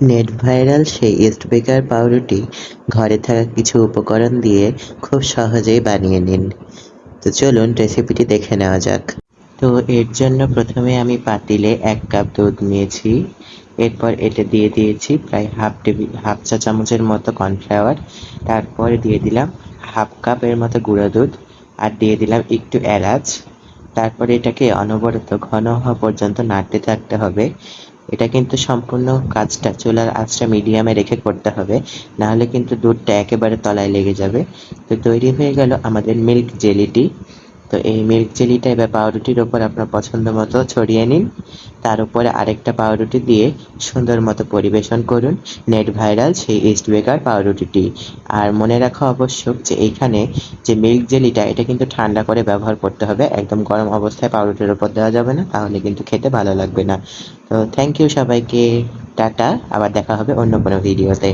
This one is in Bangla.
নেট ভাইরাল সেই ইস্ট বেকার পাউরুটি ঘরে থাকা কিছু উপকরণ দিয়ে খুব সহজেই বানিয়ে নিন। তো চলুন রেসিপিটি দেখে নেওয়া যাক। তো এর জন্য প্রথমে আমি পাতিলে এক কাপ দুধ নিয়েছি। এরপর এটা দিয়ে দিয়েছি প্রায় হাফ টেবিল, হাফ চা চামচের মতো কর্নফ্লাওয়ার। তারপরে দিয়ে দিলাম হাফ কাপের মতো গুঁড়ো দুধ আর দিয়ে দিলাম একটু এলাচ। তারপরে এটাকে অনবরত ঘন হওয়া পর্যন্ত নাড়তে থাকতে হবে। এটা কিন্তু সম্পূর্ণ কাজটা চুলার আঁচটা মিডিয়ামে রেখে করতে হবে। নাহলে কিন্তু দুধটা একেবারে তলায় লেগে যাবে। তো তৈরি হয়ে গেল আমাদের মিল্ক জেলিটি তো এই মিল্ক জেলিটা এবার পাউরুটির ওপর আপনার পছন্দ মতো ছড়িয়ে নিন। তার উপরে আরেকটা পাউরুটি দিয়ে সুন্দর মতো পরিবেশন করুন। নেট ভাইরাল সেই ইস্ট বেকার পাউরুটিটি। আর মনে রাখা আবশ্যক যে এইখানে যে মিল্ক জেলিটা এটা কিন্তু ঠান্ডা করে ব্যবহার করতে হবে। একদম গরম অবস্থায় পাউরুটির ওপর দেওয়া যাবে না, তাহলে কিন্তু খেতে ভালো লাগবে না। তো থ্যাংক ইউ সবাইকে, টাটা। আবার দেখা হবে অন্য কোনো ভিডিওতে